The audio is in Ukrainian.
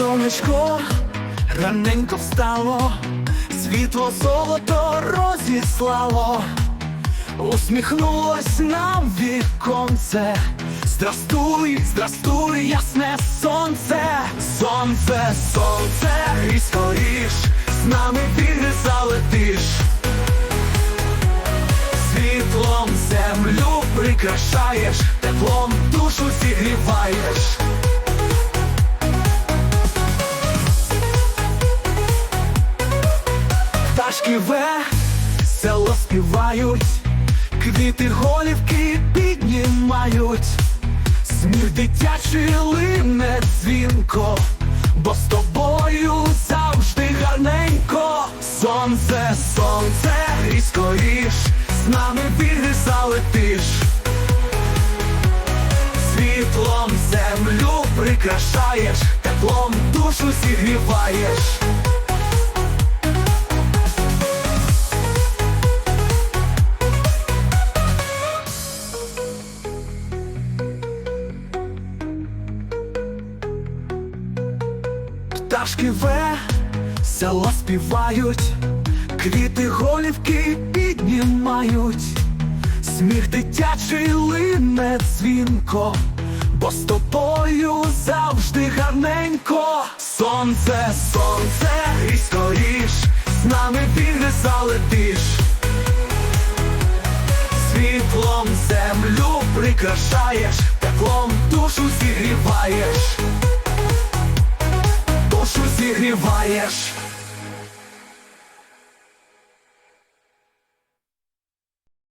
сонечко раненько встало, світло золото розіслало, усміхнулось нам віконце. Здрастуй, здрастуй, ясне сонце, сонце, сонце, і скоріш, з нами віри залетиш. Світлом землю прикрашаєш, теплом душу Пташки ве, село співають, квіти голівки піднімають, сміх дитячий лине дзвінко, бо з тобою завжди гарненько. Сонце, сонце, і скоріш, з нами віри залетиш. Світлом землю прикрашаєш, теплом душу зігріваєш. Пташки ве, село співають, квіти голівки піднімають, сміх дитячий лине дзвінко, бо з тобою завжди гарненько. Сонце, сонце, і скоріш, з нами віри залетиш. Світлом землю прикрашаєш, теплом душу зігріваєш душу зігріваєш.